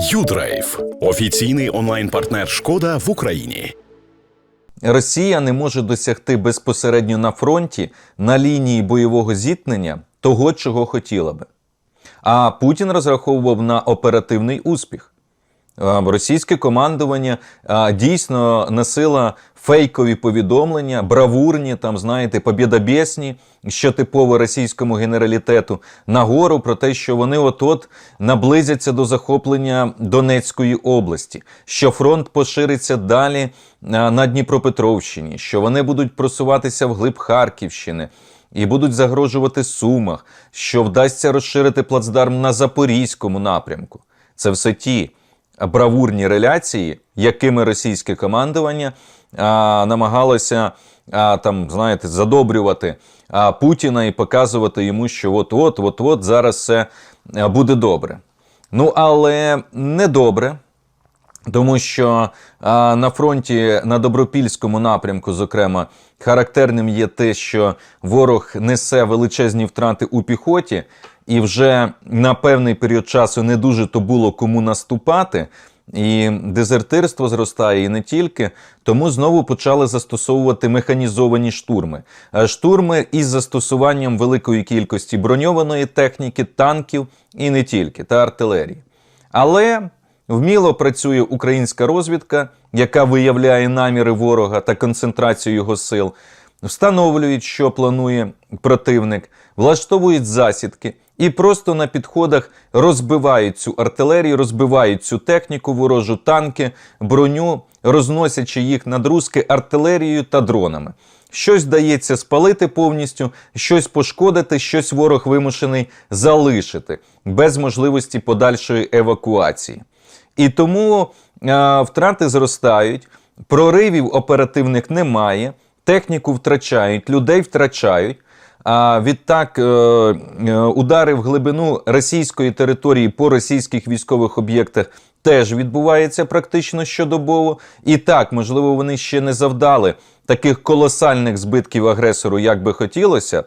Юдрайв офіційний онлайн-партнер Шкода в Україні. Росія не може досягти безпосередньо на фронті на лінії бойового зіткнення того, чого хотіла би. А Путін розраховував на оперативний успіх. Російське командування дійсно носило фейкові повідомлення, бравурні, там, знаєте, побєдобєсні, що типово російському генералітету, нагору про те, що вони от-от наблизяться до захоплення Донецької області, що фронт пошириться далі на Дніпропетровщині, що вони будуть просуватися вглиб Харківщини і будуть загрожувати Сумах, що вдасться розширити плацдарм на Запорізькому напрямку. Це все ті бравурні реляції, якими російське командування а, там, знаєте, задобрювати Путіна і показувати йому, що от-от, от-от зараз все буде добре. Ну, але не добре. Тому що а, на фронті на добропільському напрямку, зокрема, характерним є те, що ворог несе величезні втрати у піхоті, і вже на певний період часу не дуже то було кому наступати. І дезертирство зростає і не тільки, тому знову почали застосовувати механізовані штурми. Е, Штурми із застосуванням великої кількості броньованої техніки, танків і не тільки, та артилерії. Але вміло працює українська розвідка, яка виявляє наміри ворога та концентрацію його сил, встановлюють, що планує противник, влаштовують засідки і просто на підходах розбивають цю артилерію, розбивають цю техніку, ворожу танки, броню, розносячи їх на друзки артилерією та дронами. Щось дається спалити повністю, щось пошкодити, щось ворог вимушений залишити без можливості подальшої евакуації. І тому е, втрати зростають, проривів оперативних немає, техніку втрачають, людей втрачають. А відтак, е, е, удари в глибину російської території по російських військових об'єктах теж відбуваються практично щодобово. І так, можливо, вони ще не завдали таких колосальних збитків агресору, як би хотілося.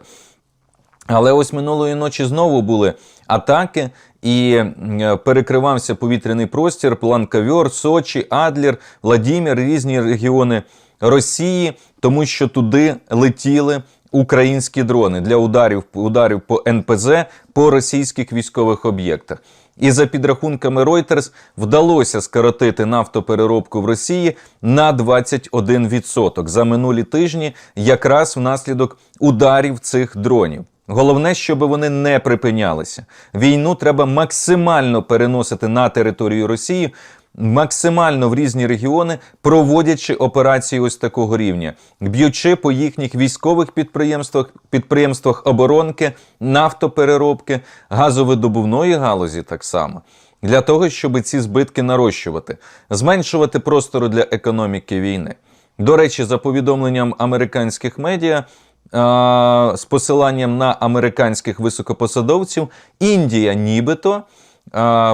Але ось минулої ночі знову були атаки, і е, перекривався повітряний простір, Планкавьор, Сочі, Адлер, Владімір, різні регіони Росії, тому що туди летіли українські дрони для ударів, ударів по НПЗ по російських військових об'єктах. І за підрахунками Reuters вдалося скоротити нафтопереробку в Росії на 21% за минулі тижні, якраз внаслідок ударів цих дронів. Головне, щоб вони не припинялися. Війну треба максимально переносити на територію Росії, максимально в різні регіони, проводячи операції ось такого рівня, б'ючи по їхніх військових підприємствах, підприємствах оборонки, нафтопереробки, газовидобувної галузі так само. Для того, щоб ці збитки нарощувати, зменшувати простору для економіки війни. До речі, за повідомленням американських медіа, а, з посиланням на американських високопосадовців, Індія нібито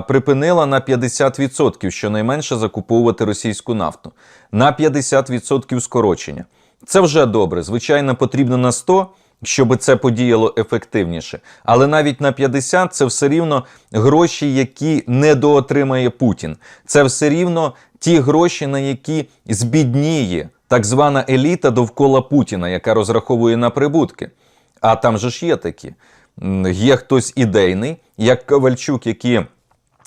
припинила на 50% щонайменше закуповувати російську нафту. На 50% скорочення. Це вже добре. Звичайно, потрібно на 100%, щоб це подіяло ефективніше. Але навіть на 50 це все рівно гроші, які недоотримає Путін. Це все рівно ті гроші, на які збідніє так звана еліта довкола Путіна, яка розраховує на прибутки. А там же ж є такі. Є хтось ідейний, як Ковальчук, які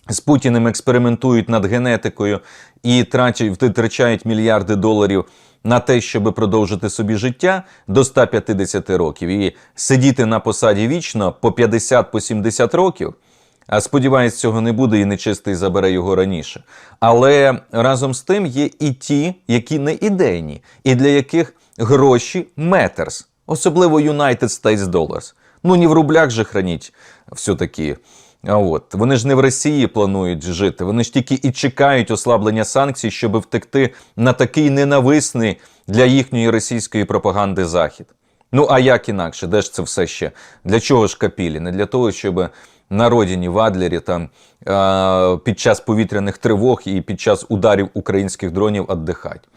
з Путіним експериментують над генетикою і витрачають мільярди доларів на те, щоб продовжити собі життя до 150 років і сидіти на посаді вічно по 50-70 років. А сподіваюсь, цього не буде і нечистий забере його раніше. Але разом з тим є і ті, які не ідейні, і для яких гроші метерс, особливо United States Dollars. Ну, не в рублях же храніть все-таки. От вони ж не в Росії планують жити. Вони ж тільки і чекають ослаблення санкцій, щоб втекти на такий ненависний для їхньої російської пропаганди захід. Ну а як інакше? Де ж це все ще? Для чого ж капілі? Не для того, щоб на родині в Адлері там під час повітряних тривог і під час ударів українських дронів віддихати.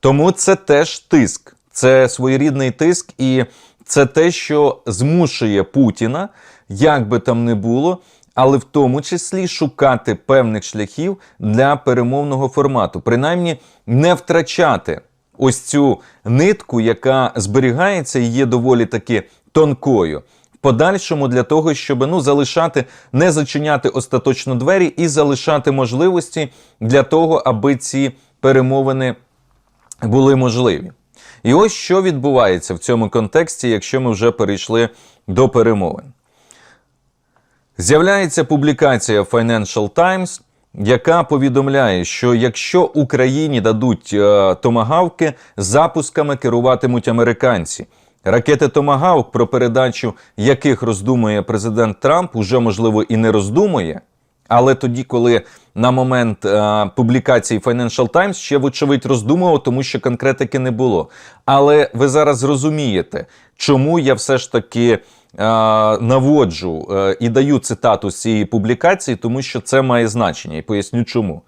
Тому це теж тиск, це своєрідний тиск, і це те, що змушує Путіна, як би там не було, але в тому числі шукати певних шляхів для перемовного формату, принаймні не втрачати ось цю нитку, яка зберігається і є доволі таки тонкою. Подальшому для того, щоб ну залишати, не зачиняти остаточно двері і залишати можливості для того, аби ці перемовини були можливі. І ось що відбувається в цьому контексті, якщо ми вже перейшли до перемовин. З'являється публікація Financial Times, яка повідомляє, що якщо Україні дадуть е, томагавки, запусками керуватимуть американці. Ракети Томагавк, про передачу яких роздумує президент Трамп, уже можливо і не роздумує. Але тоді, коли на момент е, публікації Financial Times ще вочевидь роздумував, тому що конкретики не було. Але ви зараз зрозумієте, чому я все ж таки е, наводжу е, і даю цитату з цієї публікації, тому що це має значення, і поясню чому.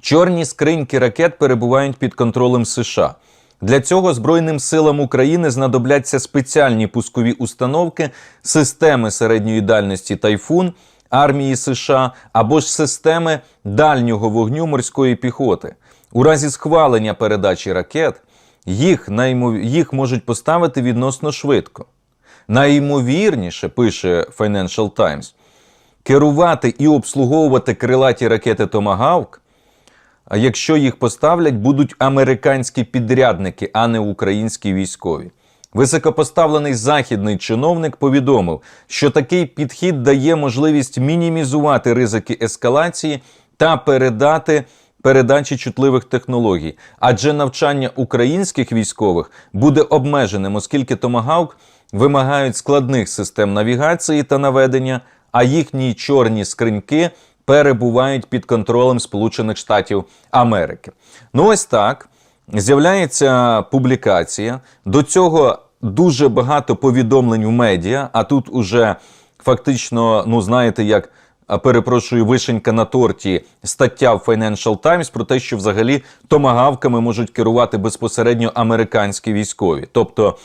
Чорні скриньки ракет перебувають під контролем США. Для цього Збройним силам України знадобляться спеціальні пускові установки, системи середньої дальності Тайфун армії США або ж системи дальнього вогню морської піхоти. У разі схвалення передачі ракет їх, наймов... їх можуть поставити відносно швидко. Найімовірніше, пише Financial Times, керувати і обслуговувати крилаті ракети Томагавк а якщо їх поставлять, будуть американські підрядники, а не українські військові. Високопоставлений західний чиновник повідомив, що такий підхід дає можливість мінімізувати ризики ескалації та передати передачі чутливих технологій, адже навчання українських військових буде обмеженим, оскільки томагавк вимагають складних систем навігації та наведення, а їхні чорні скриньки перебувають під контролем Сполучених Штатів Америки. Ну ось так з'являється публікація. До цього дуже багато повідомлень у медіа, а тут уже фактично, ну знаєте, як. Перепрошую, вишенька на торті стаття в Financial Times про те, що взагалі томагавками можуть керувати безпосередньо американські військові. Тобто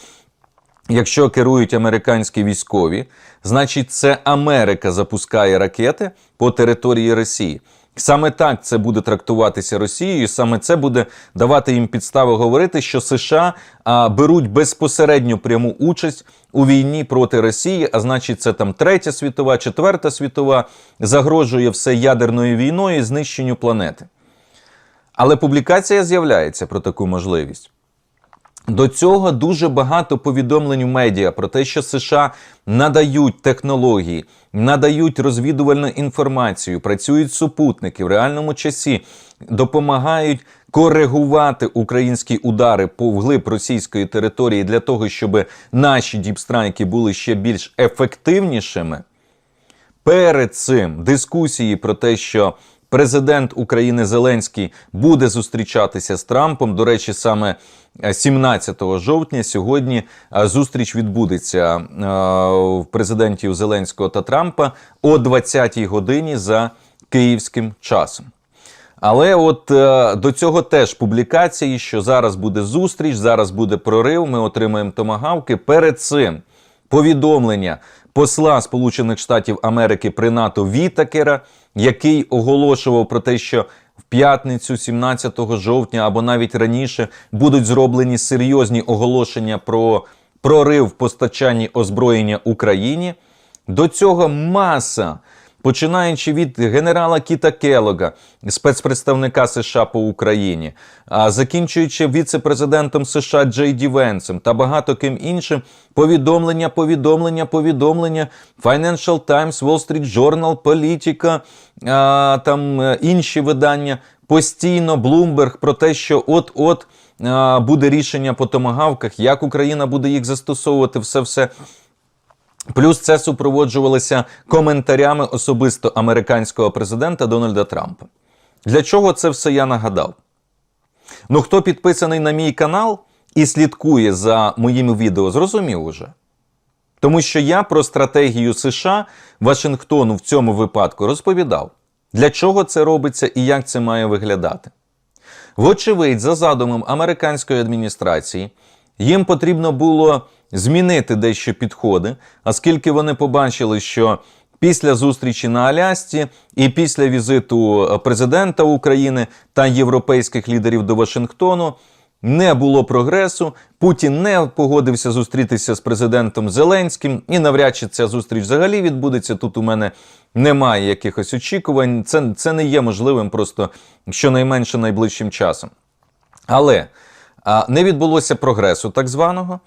Якщо керують американські військові, значить це Америка запускає ракети по території Росії. Саме так це буде трактуватися Росією, саме це буде давати їм підстави говорити, що США а, беруть безпосередню пряму участь у війні проти Росії, а значить, це там третя світова, четверта світова, загрожує все ядерною війною і знищенню планети. Але публікація з'являється про таку можливість. До цього дуже багато повідомлень у медіа про те, що США надають технології, надають розвідувальну інформацію, працюють супутники в реальному часі, допомагають коригувати українські удари по вглиб російської території для того, щоб наші діпстрайки були ще більш ефективнішими. Перед цим дискусії про те, що президент України Зеленський буде зустрічатися з Трампом. До речі, саме е, 17 жовтня сьогодні е, зустріч відбудеться е, в президентів Зеленського та Трампа о 20-й годині за київським часом. Але от е, до цього теж публікації, що зараз буде зустріч, зараз буде прорив. Ми отримаємо томагавки. Перед цим повідомлення посла Сполучених Штатів Америки при НАТО Вітакера, який оголошував про те, що в п'ятницю, 17 жовтня або навіть раніше, будуть зроблені серйозні оголошення про прорив в постачанні озброєння Україні. До цього маса починаючи від генерала Кіта Келога, спецпредставника США по Україні, а закінчуючи віце-президентом США Джей Ді Венсом та багато ким іншим, повідомлення, повідомлення, повідомлення, Financial Times, Wall Street Journal, Політика, там е, інші видання, постійно Bloomberg про те, що от-от буде рішення по томагавках, як Україна буде їх застосовувати, все-все. Плюс це супроводжувалося коментарями особисто американського президента Дональда Трампа. Для чого це все я нагадав? Ну, хто підписаний на мій канал і слідкує за моїми відео, зрозумів уже. Тому що я про стратегію США Вашингтону в цьому випадку розповідав, для чого це робиться і як це має виглядати. Вочевидь, за задумом американської адміністрації, їм потрібно було змінити дещо підходи, оскільки вони побачили, що після зустрічі на Алясці і після візиту е, президента України та європейських лідерів до Вашингтону не було прогресу. Путін не погодився зустрітися з президентом Зеленським, і навряд чи ця зустріч взагалі відбудеться. Тут у мене немає якихось очікувань. Це, це не є можливим просто щонайменше найближчим часом. Але а, не відбулося прогресу так званого.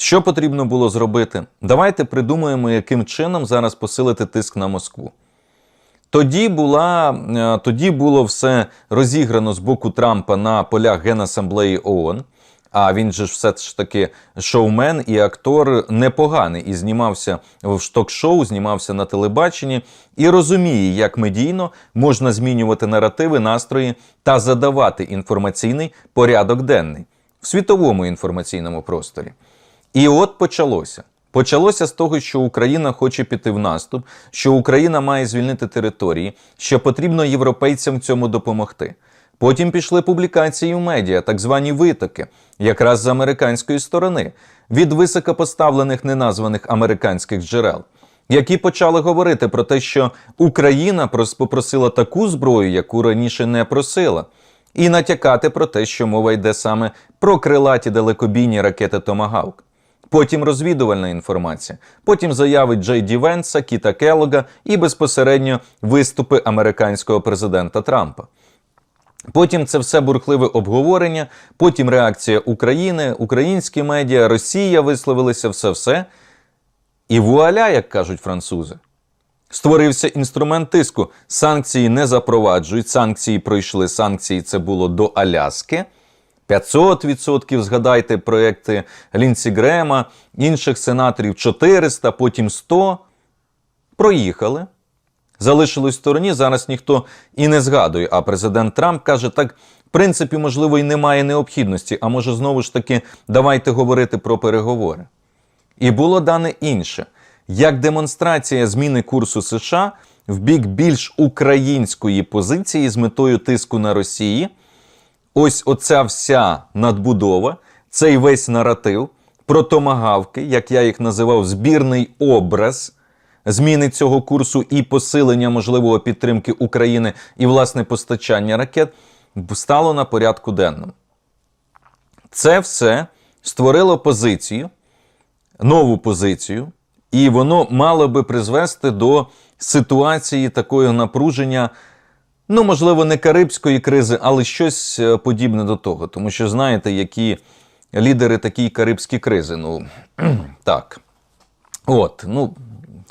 Що потрібно було зробити? Давайте придумаємо, яким чином зараз посилити тиск на Москву. Тоді, була, е, тоді було все розіграно з боку Трампа на полях Генасамблеї ООН. А він же ж все ж таки шоумен і актор непоганий і знімався в ток-шоу, знімався на телебаченні і розуміє, як медійно можна змінювати наративи, настрої та задавати інформаційний порядок денний в світовому інформаційному просторі. І от почалося. Почалося з того, що Україна хоче піти в наступ, що Україна має звільнити території, що потрібно європейцям цьому допомогти. Потім пішли публікації в медіа, так звані витоки, якраз з американської сторони, від високопоставлених неназваних американських джерел, які почали говорити про те, що Україна попросила таку зброю, яку раніше не просила, і натякати про те, що мова йде саме про крилаті далекобійні ракети Томагавк. Потім розвідувальна інформація, потім заяви Джей Ді Венса, Кіта Келлога і безпосередньо виступи американського президента Трампа. Потім це все бурхливе обговорення, потім реакція України, українські медіа, Росія висловилися все-все. І вуаля, як кажуть французи. Створився інструмент тиску. Санкції не запроваджують, санкції пройшли. Санкції це було до Аляски. 500%, згадайте проекти Лінсі Грема, інших сенаторів 400, потім 100. Проїхали. Залишились в стороні, зараз ніхто і не згадує. А президент Трамп каже, так, в принципі, можливо, і немає необхідності, а може, знову ж таки, давайте говорити про переговори. І було дане інше. Як демонстрація зміни курсу США в бік більш української позиції з метою тиску на Росії, ось оця вся надбудова, цей весь наратив про томагавки, як я їх називав, збірний образ зміни цього курсу і посилення можливого підтримки України і власне постачання ракет стало на порядку денному. Це все створило позицію, нову позицію, і воно мало би призвести до ситуації такого напруження. Ну, можливо, не карибської кризи, але щось е, подібне до того. Тому що знаєте, які лідери такі карибські кризи. Ну так. От, ну,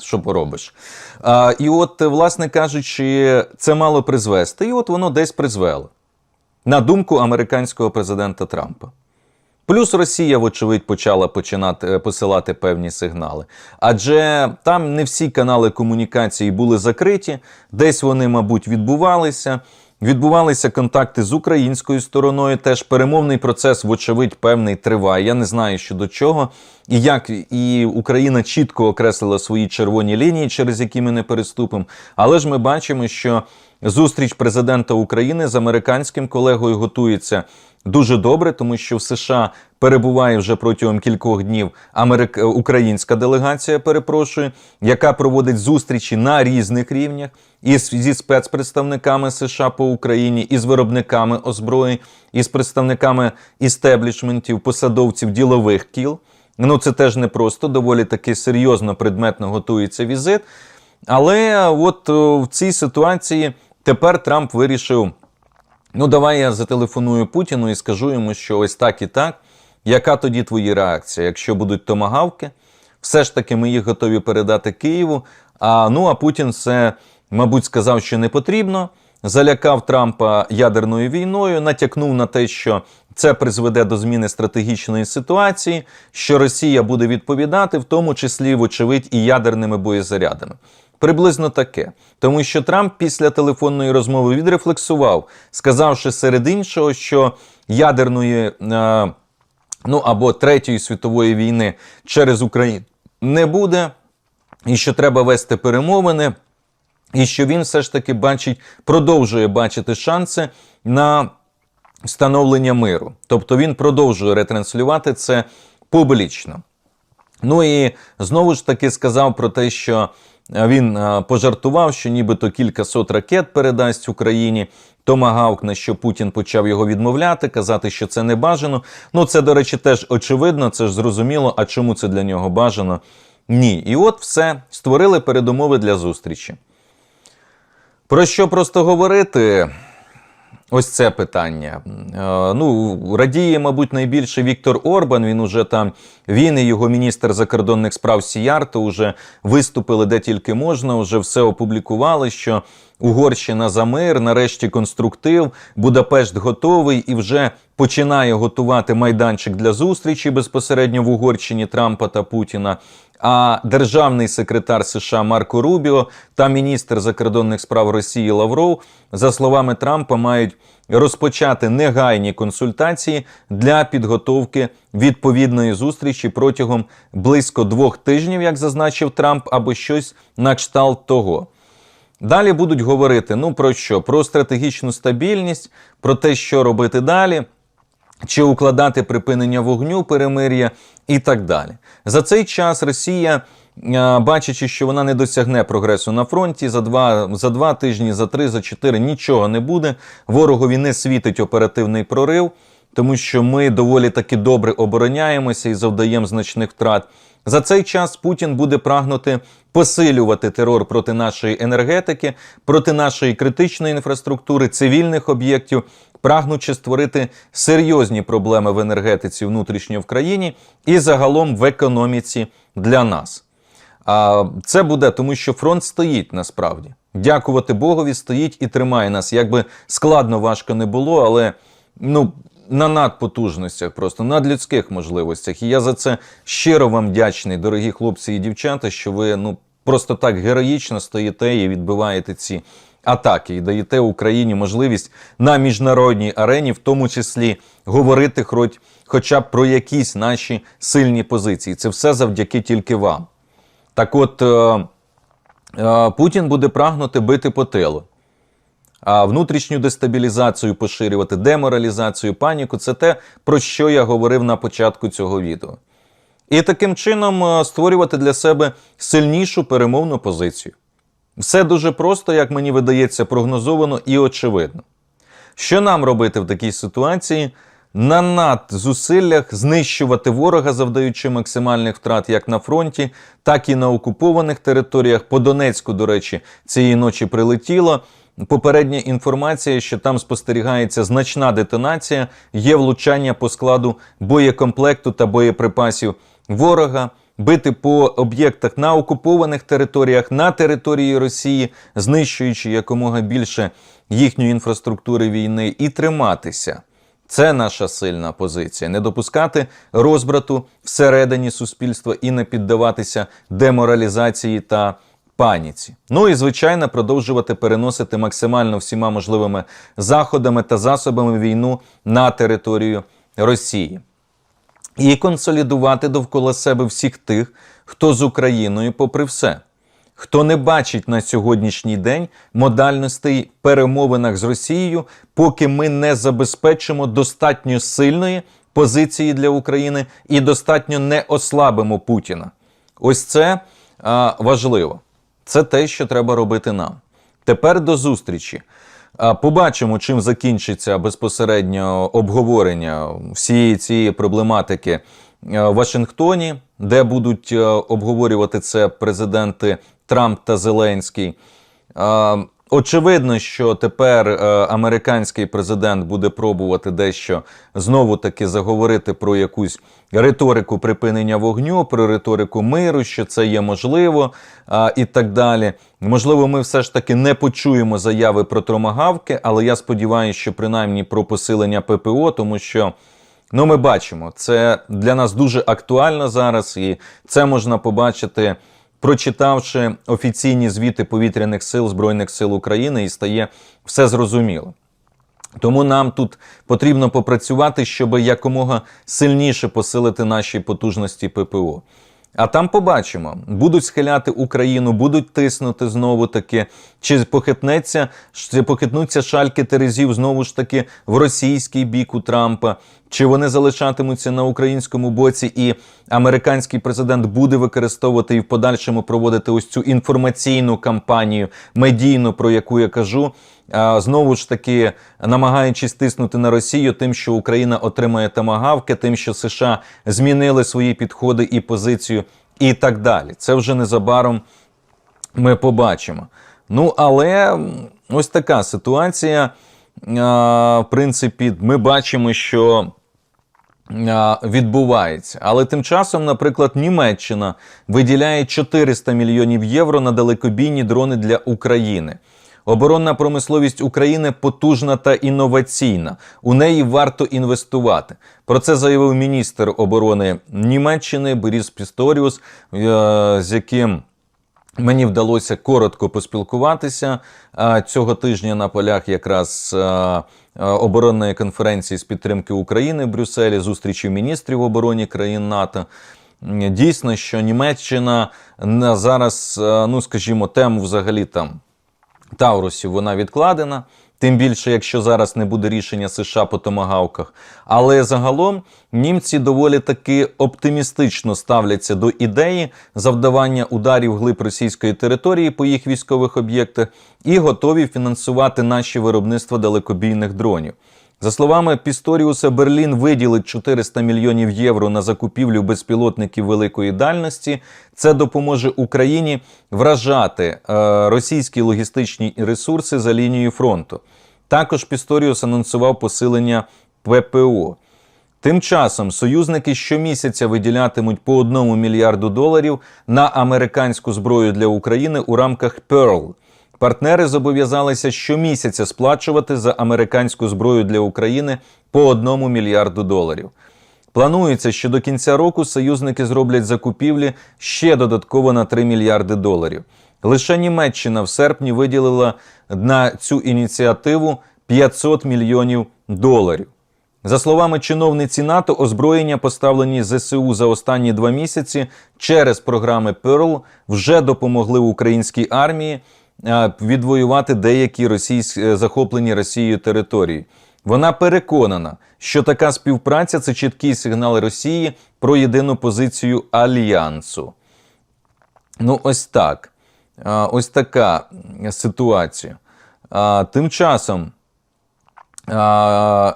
що поробиш. А, і от, е, власне кажучи, це мало призвести, і от воно десь призвело. На думку американського президента Трампа. Плюс Росія, вочевидь, почала починати е, посилати певні сигнали. Адже там не всі канали комунікації були закриті, десь вони, мабуть, відбувалися. Відбувалися контакти з українською стороною. Теж перемовний процес, вочевидь, певний триває. Я не знаю щодо чого. І як і Україна чітко окреслила свої червоні лінії, через які ми не переступимо. Але ж ми бачимо, що зустріч президента України з американським колегою готується дуже добре, тому що в США перебуває вже протягом кількох днів Америк... українська делегація, перепрошую, яка проводить зустрічі на різних рівнях із зі спецпредставниками США по Україні, із виробниками озброєнь, із представниками істеблішментів, посадовців ділових кіл. Ну це теж не просто, доволі таки серйозно предметно готується візит. Але от о, в цій ситуації тепер Трамп вирішив. Ну, давай я зателефоную Путіну і скажу йому, що ось так і так. Яка тоді твої реакція? Якщо будуть томагавки, все ж таки ми їх готові передати Києву. А ну а Путін це, мабуть, сказав, що не потрібно. Залякав Трампа ядерною війною, натякнув на те, що це призведе до зміни стратегічної ситуації, що Росія буде відповідати, в тому числі, вочевидь, і ядерними боєзарядами. Приблизно таке, тому що Трамп після телефонної розмови відрефлексував, сказавши серед іншого, що ядерної е, ну або третьої світової війни через Україну не буде, і що треба вести перемовини, і що він все ж таки бачить, продовжує бачити шанси на встановлення миру. Тобто він продовжує ретранслювати це публічно. Ну і знову ж таки сказав про те, що він пожартував, що нібито кількасот ракет передасть Україні. Томагавк, на що Путін почав його відмовляти, казати, що це не бажано. Ну, це, до речі, теж очевидно, це ж зрозуміло. А чому це для нього бажано? Ні. І от все створили передумови для зустрічі. Про що просто говорити? Ось це питання. Е, ну, радіє, мабуть, найбільше Віктор Орбан. Він уже там, він і його міністр закордонних справ Сіярто вже виступили де тільки можна, вже все опублікували, що Угорщина за мир, нарешті конструктив, Будапешт готовий і вже починає готувати майданчик для зустрічі безпосередньо в Угорщині Трампа та Путіна. А державний секретар США Марко Рубіо та міністр закордонних справ Росії Лавров, за словами Трампа, мають розпочати негайні консультації для підготовки відповідної зустрічі протягом близько двох тижнів, як зазначив Трамп, або щось на кшталт того. Далі будуть говорити ну про що? Про стратегічну стабільність, про те, що робити далі чи укладати припинення вогню, перемир'я і так далі. За цей час Росія, е, бачачи, що вона не досягне прогресу на фронті, за два, за два тижні, за три, за чотири нічого не буде. Ворогові не світить оперативний прорив, тому що ми доволі таки добре обороняємося і завдаємо значних втрат. За цей час Путін буде прагнути посилювати терор проти нашої енергетики, проти нашої критичної інфраструктури, цивільних об'єктів, прагнучи створити серйозні проблеми в енергетиці внутрішньо в країні і загалом в економіці для нас. А це буде тому, що фронт стоїть насправді. Дякувати Богові, стоїть і тримає нас. Якби складно важко не було, але ну. На надпотужностях, просто надлюдських можливостях. І я за це щиро вам вдячний, дорогі хлопці і дівчата, що ви ну просто так героїчно стоїте і відбиваєте ці атаки і даєте Україні можливість на міжнародній арені, в тому числі говорити хоч, хоча б про якісь наші сильні позиції. Це все завдяки тільки вам. Так от е, е, Путін буде прагнути бити по тилу. А внутрішню дестабілізацію поширювати, деморалізацію, паніку це те, про що я говорив на початку цього відео. І таким чином е, створювати для себе сильнішу перемовну позицію. Все дуже просто, як мені видається, прогнозовано і очевидно. Що нам робити в такій ситуації? На надзусиллях знищувати ворога, завдаючи максимальних втрат як на фронті, так і на окупованих територіях. По Донецьку, до речі, цієї ночі прилетіло. Попередня інформація, що там спостерігається значна детонація, є влучання по складу боєкомплекту та боєприпасів ворога, бити по об'єктах на окупованих територіях, на території Росії, знищуючи якомога більше їхньої інфраструктури війни, і триматися. Це наша сильна позиція. Не допускати розбрату всередині суспільства і не піддаватися деморалізації та паніці. Ну і звичайно, продовжувати переносити максимально всіма можливими заходами та засобами війну на територію Росії. І консолідувати довкола себе всіх тих, хто з Україною, попри все, хто не бачить на сьогоднішній день модальностей перемовинах з Росією, поки ми не забезпечимо достатньо сильної позиції для України і достатньо не ослабимо Путіна. Ось це а, важливо. Це те, що треба робити нам. Тепер до зустрічі. Побачимо, чим закінчиться безпосередньо обговорення всієї цієї проблематики е, в Вашингтоні, де будуть е, обговорювати це президенти Трамп та Зеленський. Очевидно, що тепер е, американський президент буде пробувати дещо знову таки заговорити про якусь риторику припинення вогню, про риторику миру, що це є можливо, а, і так далі. Можливо, ми все ж таки не почуємо заяви про тромагавки, але я сподіваюся, що принаймні про посилення ППО, тому що. Ну, ми бачимо, це для нас дуже актуально зараз, і це можна побачити прочитавши офіційні звіти повітряних сил Збройних сил України, і стає все зрозуміло. Тому нам тут потрібно попрацювати, щоб якомога сильніше посилити наші потужності ППО. А там побачимо, будуть схиляти Україну, будуть тиснути знову таки, чи похитнеться, чи похитнуться шальки терезів знову ж таки в російський бік у Трампа, чи вони залишатимуться на українському боці, і американський президент буде використовувати і в подальшому проводити ось цю інформаційну кампанію медійну, про яку я кажу. Знову ж таки, намагаючись тиснути на Росію, тим, що Україна отримає тамагавки, тим, що США змінили свої підходи і позицію, і так далі. Це вже незабаром ми побачимо. Ну, але ось така ситуація. В принципі, ми бачимо, що відбувається. Але тим часом, наприклад, Німеччина виділяє 400 мільйонів євро на далекобійні дрони для України. Оборонна промисловість України потужна та інноваційна. У неї варто інвестувати. Про це заявив міністр оборони Німеччини Боріс Пісторіус, е, з яким Мені вдалося коротко поспілкуватися цього тижня на полях якраз оборонної конференції з підтримки України в Брюсселі, зустрічі міністрів оборони країн НАТО. Дійсно, що Німеччина на зараз, ну скажімо, тему взагалі там Таурусів вона відкладена. Тим більше, якщо зараз не буде рішення США по томагавках. Але загалом німці доволі таки оптимістично ставляться до ідеї завдавання ударів глиб російської території по їх військових об'єктах і готові фінансувати наші виробництва далекобійних дронів. За словами Пісторіуса, Берлін виділить 400 мільйонів євро на закупівлю безпілотників великої дальності. Це допоможе Україні вражати е, російські логістичні ресурси за лінією фронту. Також Пісторіус анонсував посилення ППО. Тим часом союзники щомісяця виділятимуть по одному мільярду доларів на американську зброю для України у рамках Pearl. Партнери зобов'язалися щомісяця сплачувати за американську зброю для України по одному мільярду доларів. Планується, що до кінця року союзники зроблять закупівлі ще додатково на 3 мільярди доларів. Лише Німеччина в серпні виділила на цю ініціативу 500 мільйонів доларів. За словами чиновниці НАТО, озброєння, поставлені ЗСУ за останні два місяці через програми Pearl, вже допомогли українській армії відвоювати деякі російські е, захоплені Росією території. Вона переконана, що така співпраця це чіткий сигнал Росії про єдину позицію альянсу. Ну, ось так. Ось така ситуація. Тим часом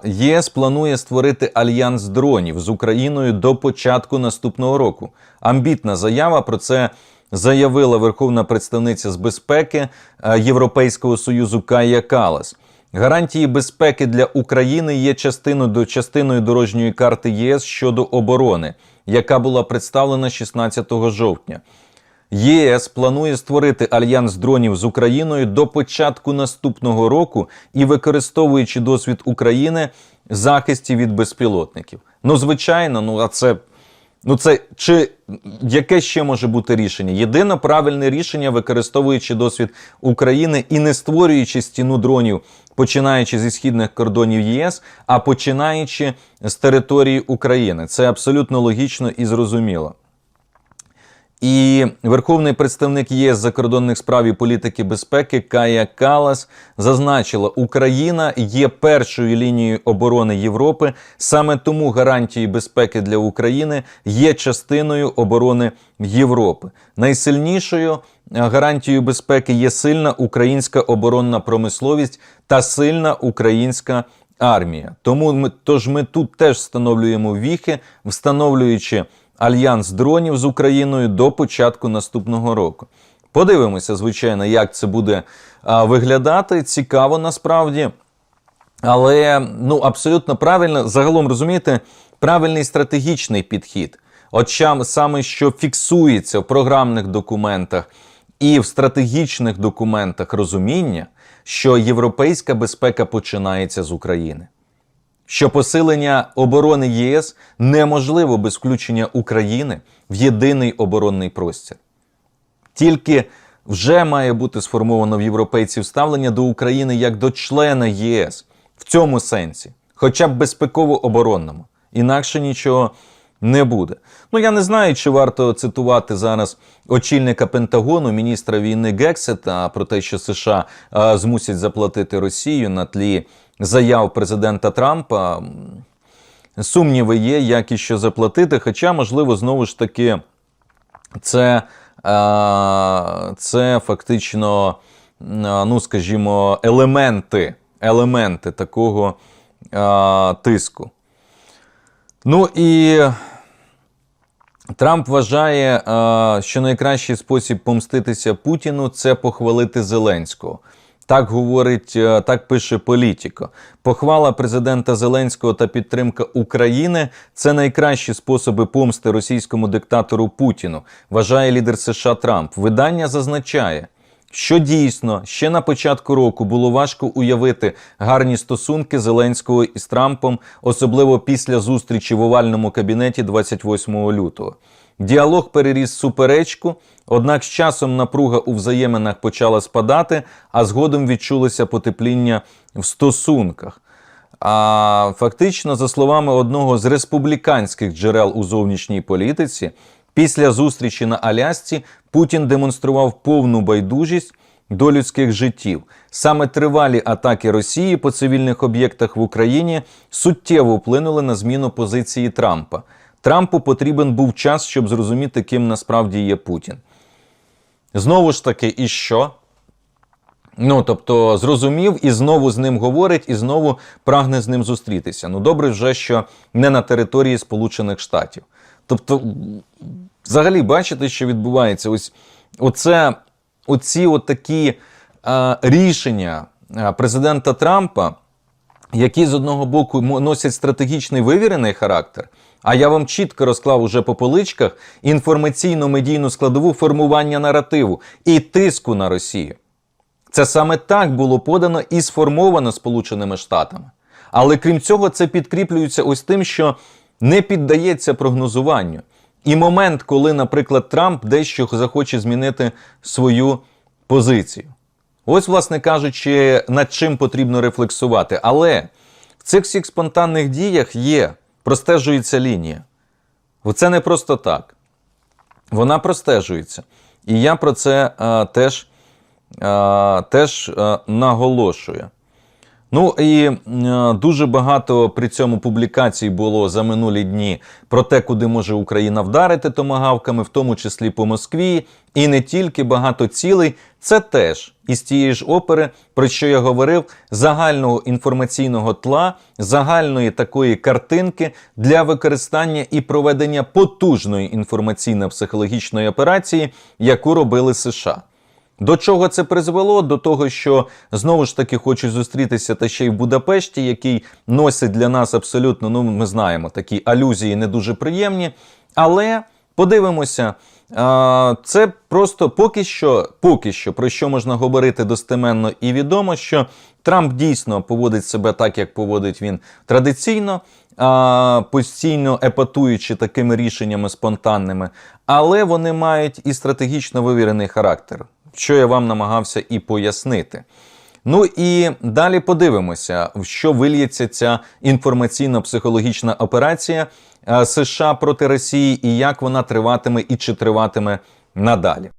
ЄС планує створити альянс дронів з Україною до початку наступного року. Амбітна заява про це заявила Верховна представниця з безпеки е, Європейського союзу Кая Калас. Гарантії безпеки для України є частиною до частиною дорожньої карти ЄС щодо оборони, яка була представлена 16 жовтня. ЄС планує створити альянс дронів з Україною до початку наступного року і використовуючи досвід України захисті від безпілотників. Ну, звичайно, ну а це. Ну, це чи яке ще може бути рішення? Єдине правильне рішення, використовуючи досвід України і не створюючи стіну дронів, починаючи зі східних кордонів ЄС, а починаючи з території України. Це абсолютно логічно і зрозуміло. І верховний представник ЄС закордонних справ і політики безпеки Кая Калас зазначила, Україна є першою лінією оборони Європи. Саме тому гарантії безпеки для України є частиною оборони Європи. Найсильнішою е, гарантією безпеки є сильна українська оборонна промисловість та сильна українська армія. Тому ми тож ми тут теж встановлюємо віхи, встановлюючи альянс дронів з Україною до початку наступного року. Подивимося, звичайно, як це буде виглядати. Цікаво насправді. Але ну абсолютно правильно, загалом розумієте, правильний стратегічний підхід. От саме що фіксується в програмних документах і в стратегічних документах розуміння, що європейська безпека починається з України що посилення оборони ЄС неможливо без включення України в єдиний оборонний простір. Тільки вже має бути сформовано в європейців ставлення до України як до члена ЄС в цьому сенсі, хоча б безпеково-оборонному. Інакше нічого не буде. Ну я не знаю, чи варто цитувати зараз очільника Пентагону, міністра війни Гексета про те, що США змусять заплатити Росію на тлі заяв президента Трампа. Сумніви є, як і що заплатити. Хоча, можливо, знову ж таки, це, е, це фактично, е, ну скажімо, елементи, елементи такого е, тиску. Ну і Трамп вважає, що найкращий спосіб помститися Путіну це похвалити Зеленського. Так говорить, е, так пише Політіко. Похвала президента Зеленського та підтримка України це найкращі способи помсти російському диктатору Путіну, вважає лідер США Трамп. Видання зазначає, що дійсно ще на початку року було важко уявити гарні стосунки Зеленського із Трампом, особливо після зустрічі в овальному кабінеті 28 лютого. Діалог переріс суперечку, однак з часом напруга у взаєминах почала спадати, а згодом відчулося потепління в стосунках. А фактично, за словами одного з республіканських джерел у зовнішній політиці, після зустрічі на Алясці Путін демонстрував повну байдужість до людських життів. Саме тривалі атаки Росії по цивільних об'єктах в Україні суттєво вплинули на зміну позиції Трампа. Трампу потрібен був час, щоб зрозуміти, ким насправді є Путін. Знову ж таки, і що? Ну, тобто, зрозумів і знову з ним говорить, і знову прагне з ним зустрітися. Ну, добре, вже що не на території Сполучених Штатів. Тобто, взагалі, бачите, що відбувається? Ось оце, оці от такі е, рішення президента Трампа, які з одного боку носять стратегічний вивірений характер. А я вам чітко розклав уже по поличках інформаційно-медійну складову формування наративу і тиску на Росію. Це саме так було подано і сформовано Сполученими Штатами. Але крім цього, це підкріплюється ось тим, що не піддається прогнозуванню. І момент, коли, наприклад, Трамп дещо захоче змінити свою позицію. Ось, власне кажучи, над чим потрібно рефлексувати. Але в цих всіх спонтанних діях є, простежується лінія. Це не просто так. Вона простежується. І я про це а, теж, а, теж а, наголошую. Ну і е, дуже багато при цьому публікацій було за минулі дні про те, куди може Україна вдарити томагавками, в тому числі по Москві, і не тільки багато цілей. Це теж із тієї ж опери, про що я говорив, загального інформаційного тла, загальної такої картинки для використання і проведення потужної інформаційно-психологічної операції, яку робили США. До чого це призвело? До того, що знову ж таки хочуть зустрітися та ще й в Будапешті, який носить для нас абсолютно, ну ми знаємо, такі алюзії не дуже приємні. Але подивимося, це просто поки що, поки що про що можна говорити достеменно і відомо, що Трамп дійсно поводить себе так, як поводить він традиційно. Постійно епатуючи такими рішеннями спонтанними, але вони мають і стратегічно вивірений характер, що я вам намагався і пояснити. Ну і далі подивимося, в що вильється ця інформаційно-психологічна операція е, США проти Росії і як вона триватиме і чи триватиме надалі.